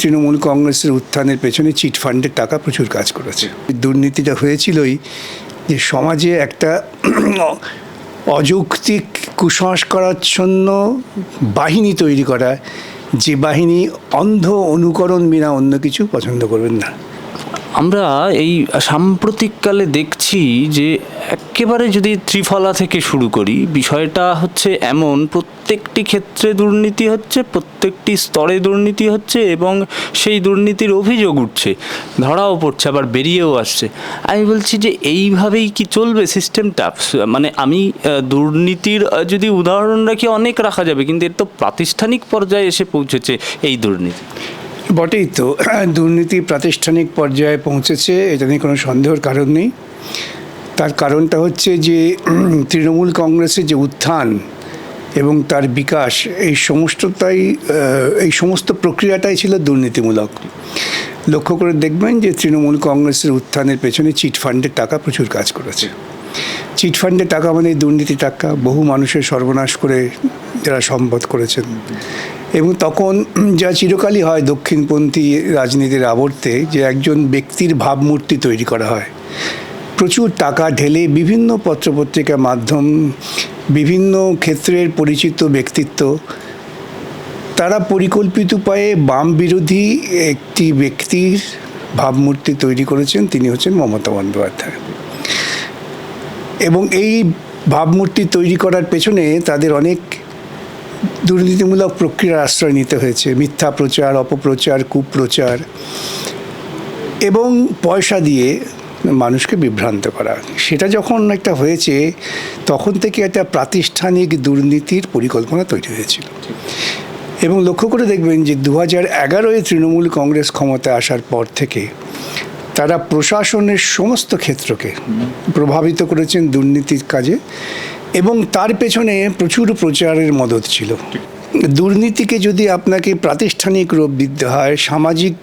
তৃণমূল কংগ্রেসের উত্থানের পেছনে চিট ফান্ডের টাকা প্রচুর কাজ করেছে। দুর্নীতিটা হয়েছিলই যে সমাজে একটা অযৌক্তিক কুসংস্কারাচ্ছন্ন বাহিনী তৈরি করা, যে বাহিনী অন্ধ অনুকরণ বিনা অন্য কিছু পছন্দ করবেন না। আমরা এই সাম্প্রতিককালে দেখছি যে একেবারে যদি ত্রিফলা থেকে শুরু করি, বিষয়টা হচ্ছে এমন, প্রত্যেকটি ক্ষেত্রে দুর্নীতি হচ্ছে, প্রত্যেকটি স্তরে দুর্নীতি হচ্ছে এবং সেই দুর্নীতির অভিযোগ উঠছে, ধরাও পড়ছে, আবার বেরিয়েও আসছে। আমি বলছি যে এইভাবেই কি চলবে সিস্টেমটা? মানে আমি দুর্নীতির যদি উদাহরণ রাখি, অনেক রাখা যাবে, কিন্তু এর তো প্রাতিষ্ঠানিক পর্যায়ে এসে পৌঁছেছে এই দুর্নীতি। বটেই তো। দুর্নীতি প্রাতিষ্ঠানিক পর্যায়ে পৌঁছেছে, এটা নিয়ে কোনো সন্দেহের কারণ নেই। তার কারণটা হচ্ছে যে, তৃণমূল কংগ্রেসের যে উত্থান এবং তার বিকাশ, এই সমস্তটাই এই সমস্ত প্রক্রিয়াটাই ছিল দুর্নীতিমূলক। লক্ষ্য করে দেখবেন যে, তৃণমূল কংগ্রেসের উত্থানের পেছনে চিট ফান্ডের টাকা প্রচুর কাজ করেছে। চিট ফান্ডের টাকা মানে দুর্নীতি টাকা। বহু মানুষের সর্বনাশ করে যারা সম্পদ করেছেন। এবং তখন যা চিরকালই হয় দক্ষিণপন্থী রাজনীতির আবর্তে যে একজন ব্যক্তির ভাবমূর্তি তৈরি করা হয়। প্রচুর টাকা ঢেলে বিভিন্ন পত্রপত্রিকা মাধ্যম, বিভিন্ন ক্ষেত্রের পরিচিত ব্যক্তিত্ব, তারা পরিকল্পিত উপায়ে বাম বিরোধী একটি ব্যক্তির ভাবমূর্তি তৈরি করেছেন, তিনি হচ্ছেন মমতা বন্দ্যোপাধ্যায়। এবং এই ভাবমূর্তি তৈরি করার পেছনে তাদের অনেক দুর্নীতিমূলক প্রক্রিয়ার আশ্রয় নিতে হয়েছে, মিথ্যা প্রচার, অপপ্রচার, কুপ্রচার, এবং পয়সা দিয়ে মানুষকে বিভ্রান্ত করা। সেটা যখন একটা হয়েছে, তখন থেকে একটা প্রাতিষ্ঠানিক দুর্নীতির পরিকল্পনা তৈরি হয়েছিল। এবং লক্ষ্য করে দেখবেন যে দু হাজার এগারোয় তৃণমূল কংগ্রেস ক্ষমতায় আসার পর থেকে তারা প্রশাসনের সমস্ত ক্ষেত্রকে প্রভাবিত করেছেন দুর্নীতির কাজে। এবং তার পেছনে প্রচুর প্রচারের মদত ছিল। দুর্নীতিকে যদি আপনাকে প্রাতিষ্ঠানিক রূপ দিতে হয়, সামাজিক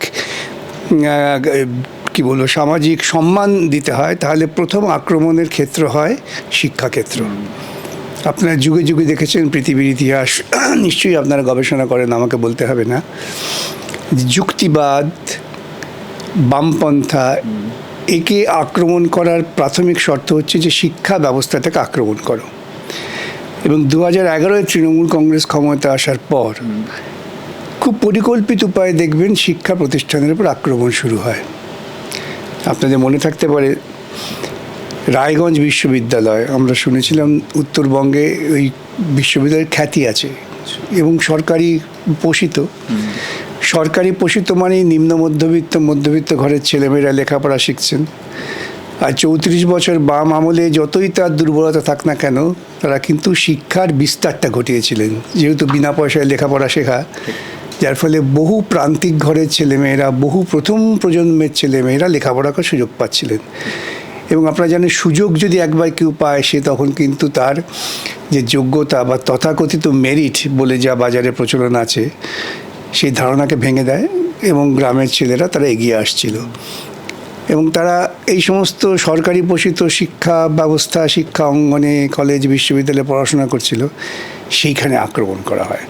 কি বলব, সামাজিক সম্মান দিতে হয়, তাহলে প্রথম আক্রমণের ক্ষেত্র হয় শিক্ষাক্ষেত্র। আপনারা যুগে যুগে দেখেছেন পৃথিবীর ইতিহাস, নিশ্চয়ই আপনারা গবেষণা করেন, আমাকে বলতে হবে না। যুক্তিবাদ, বামপন্থা, একে আক্রমণ করার প্রাথমিক শর্ত হচ্ছে যে শিক্ষা ব্যবস্থাটাকে আক্রমণ করো। এবং দু হাজার এগারোয় তৃণমূল কংগ্রেস ক্ষমতা আসার পর খুব পরিকল্পিত উপায়ে দেখবেন শিক্ষা প্রতিষ্ঠানের উপর আক্রমণ শুরু হয়। আপনাদের মনে থাকতে পারে রায়গঞ্জ বিশ্ববিদ্যালয় আমরা শুনেছিলাম উত্তরবঙ্গে ওই বিশ্ববিদ্যালয়ের খ্যাতি আছে এবং সরকারি পোষিত। সরকারি পোষিত মানেই নিম্ন মধ্যবিত্ত মধ্যবিত্ত ঘরের ছেলেমেয়েরা লেখাপড়া শিখছেন। আর চৌত্রিশ বছর বাম আমলে যতই তার দুর্বলতা থাক না কেন, তারা কিন্তু শিক্ষার বিস্তারটা ঘটিয়েছিলেন। যেহেতু বিনা পয়সায় লেখাপড়া শেখা, যার ফলে বহু প্রান্তিক ঘরের ছেলেমেয়েরা, বহু প্রথম প্রজন্মের ছেলেমেয়েরা লেখাপড়া করার সুযোগ পাচ্ছিলেন। এবং আপনারা জানেন, সুযোগ যদি একবার কেউ পায়, সে তখন কিন্তু তার যে যোগ্যতা বা তথাকথিত মেরিট বলে যা বাজারে প্রচলন আছে, সেই ধারণাকে ভেঙে দেয় এবং গ্রামের ছেলেরা তারা এগিয়ে আসছিল। এবং তারা এই সমস্ত সরকারি পোষিত শিক্ষা ব্যবস্থা, শিক্ষা অঙ্গনে কলেজ বিশ্ববিদ্যালয়ে পড়াশোনা করছিল, সেইখানে আক্রমণ করা হয়।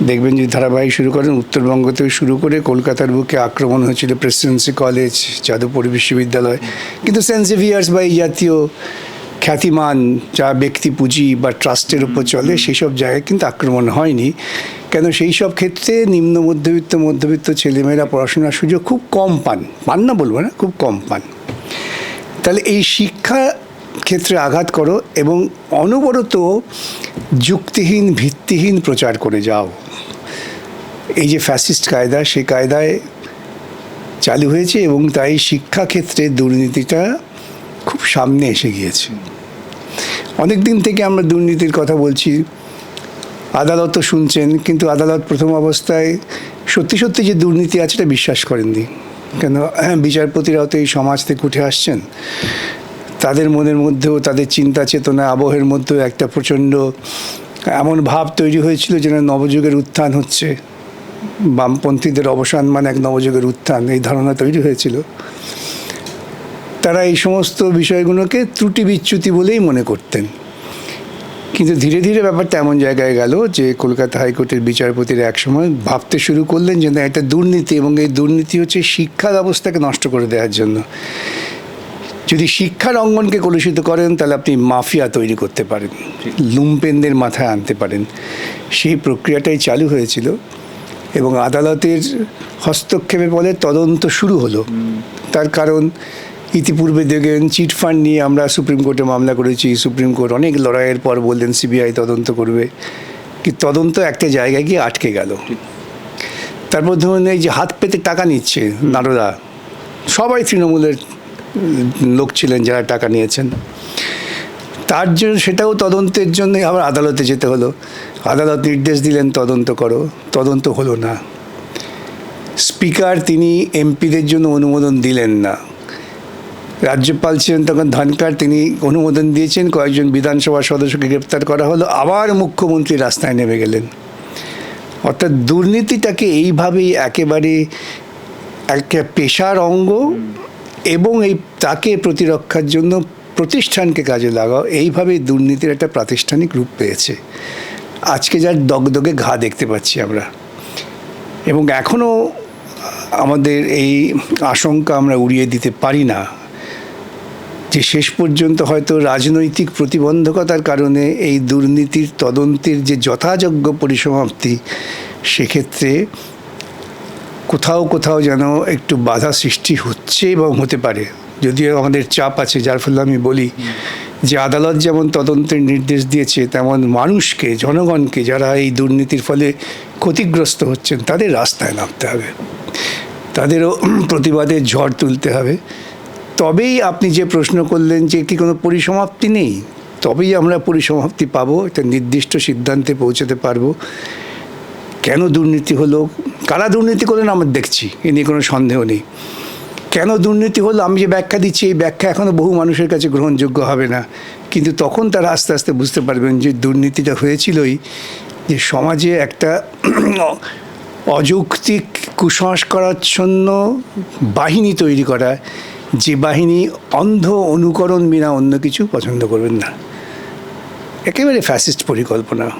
দেখবেন যদি ধারাবাহিক শুরু করেন উত্তরবঙ্গ থেকে শুরু করে কলকাতার বুকে আক্রমণ হয়েছিল প্রেসিডেন্সি কলেজ যাদবপুর বিশ্ববিদ্যালয়। কিন্তু সেন্ট জেভিয়ার্স বা এই জাতীয় খ্যাতিমান, যা ব্যক্তি পুঁজি বা ট্রাস্টের উপর চলে সেই সব জায়গায় কিন্তু আক্রমণ হয়নি। কেন সেই সব ক্ষেত্রে নিম্ন মধ্যবিত্ত মধ্যবিত্ত ছেলেমেয়েরা পড়াশোনার সুযোগ খুব কম পান। পান না বলব না, খুব কম পান। তাহলে এই শিক্ষা ক্ষেত্রে আঘাত করো এবং অনবরত যুক্তিহীন, ভিত্তিহীন প্রচার করে যাও। এই যে ফ্যাসিস্ট কায়দা সেই কায়দায় চালু হয়েছে এবং তাই শিক্ষাক্ষেত্রে দুর্নীতিটা খুব সামনে এসে গিয়েছে। অনেক দিন থেকে আমরা দুর্নীতির কথা বলছি। আদালতও শুনছেন কিন্তু আদালত প্রথম অবস্থায় সত্যি সত্যি যে দুর্নীতি আছে এটা বিশ্বাস করেননি। কেন? হ্যাঁ, বিচারপতিরাও তো এই সমাজ থেকে উঠে আসছেন। তাদের মনের মধ্যেও তাদের চিন্তা চেতনা আবহের মধ্যেও একটা প্রচণ্ড এমন ভাব তৈরি হয়েছিল যেন নবযুগের উত্থান হচ্ছে। বামপন্থীদের অবসান মানে এক নবযুগের উত্থান এই ধারণা তৈরি হয়েছিল। তারা এই সমস্ত বিষয়গুলোকে ত্রুটি বিচ্যুতি বলেই মনে করতেন। কিন্তু ধীরে ধীরে ব্যাপারটা এমন জায়গায় গেল যে কলকাতা হাইকোর্টের বিচারপতিরা একসময় ভাবতে শুরু করলেন যে না, এটা দুর্নীতি এবং এই দুর্নীতি হচ্ছে শিক্ষা ব্যবস্থাকে নষ্ট করে দেওয়ার জন্য। যদি শিক্ষার অঙ্গনকে কলুষিত করেন, তাহলে আপনি মাফিয়া তৈরি করতে পারেন, লুম্পেনদের মাথায় আনতে পারেন। সেই প্রক্রিয়াটাই চালু হয়েছিল এবং আদালতের হস্তক্ষেপের ফলে তদন্ত শুরু হলো। তার কারণ ইতিপূর্বে দেখেন চিট ফান্ড নিয়ে আমরা সুপ্রিম কোর্টে মামলা করেছি। সুপ্রিম কোর্ট অনেক লড়াইয়ের পর বললেন, সিবিআই তদন্ত করবে। কি তদন্ত একটা জায়গায় গিয়ে আটকে গেল। তারপর ধরুন এই যে হাত পেতে টাকা নিচ্ছে নারদা, সবাই তৃণমূলের লোক ছিলেন যারা টাকা নিয়েছেন। তার জন্য সেটাও তদন্তের জন্য আবার আদালতে যেতে হলো। আদালত নির্দেশ দিলেন, তদন্ত করো। তদন্ত হলো না। স্পিকার, তিনি এমপিদের জন্য অনুমোদন দিলেন না। রাজ্যপাল ছিলেন তখন ধনকার তিনি অনুমোদন দিয়েছেন, কয়েকজন বিধানসভা সদস্যকে গ্রেপ্তার করা হলো, আবার মুখ্যমন্ত্রী রাস্তায় নেমে গেলেন। অর্থাৎ দুর্নীতিটাকে এইভাবেই একেবারে একটা পেশার অঙ্গ এবং এই তাকে প্রতিরক্ষার জন্য প্রতিষ্ঠানকে কাজে লাগাও, এইভাবেই দুর্নীতির একটা প্রাতিষ্ঠানিক রূপ পেয়েছে। আজকে যার দগদগে ঘা দেখতে পাচ্ছি আমরা। এবং এখনও আমাদের এই আশঙ্কা আমরা উড়িয়ে দিতে পারি না। যে শেষ পর্যন্ত হয়তো রাজনৈতিক প্রতিবন্ধকতার কারণে এই দুর্নীতির তদন্তের যে যথাযোগ্য পরিসমাপ্তি, সেক্ষেত্রে কোথাও কোথাও যেন একটু বাধা সৃষ্টি হচ্ছে এবং হতে পারে। যদিও আমাদের চাপ আছে, যার ফলে আমি বলি যে আদালত যেমন তদন্তের নির্দেশ দিয়েছে, তেমন মানুষকে, জনগণকে যারা এই দুর্নীতির ফলে ক্ষতিগ্রস্ত হচ্ছেন, তাদের রাস্তায় নামতে হবে। তাদেরও প্রতিবাদের ঝড় তুলতে হবে। তবেই আপনি যে প্রশ্ন করলেন যে কি কোনো পরিসমাপ্তি নেই, তবেই আমরা পরিসমাপ্তি পাবো, একটা নির্দিষ্ট সিদ্ধান্তে পৌঁছাতে পারব। কেন দুর্নীতি হলো? কারা দুর্নীতি করলেন? আমরা দেখছি, এ নিয়ে কোনো সন্দেহ নেই। কেন দুর্নীতি হলো? আমি যে ব্যাখ্যা দিচ্ছি, এই ব্যাখ্যা এখনও বহু মানুষের কাছে গ্রহণযোগ্য হবে না। কিন্তু তখন তারা আস্তে আস্তে বুঝতে পারবেন যে দুর্নীতিটা হয়েছিলই যে সমাজে একটা অযৌক্তিক কুসংস্কারাচ্ছন্ন বাহিনী তৈরি করা যে বাহিনী অন্ধ অনুকরণ বিনা অন্য কিছু পছন্দ করবেন না। একেবারে ফ্যাসিস্ট পরিকল্পনা।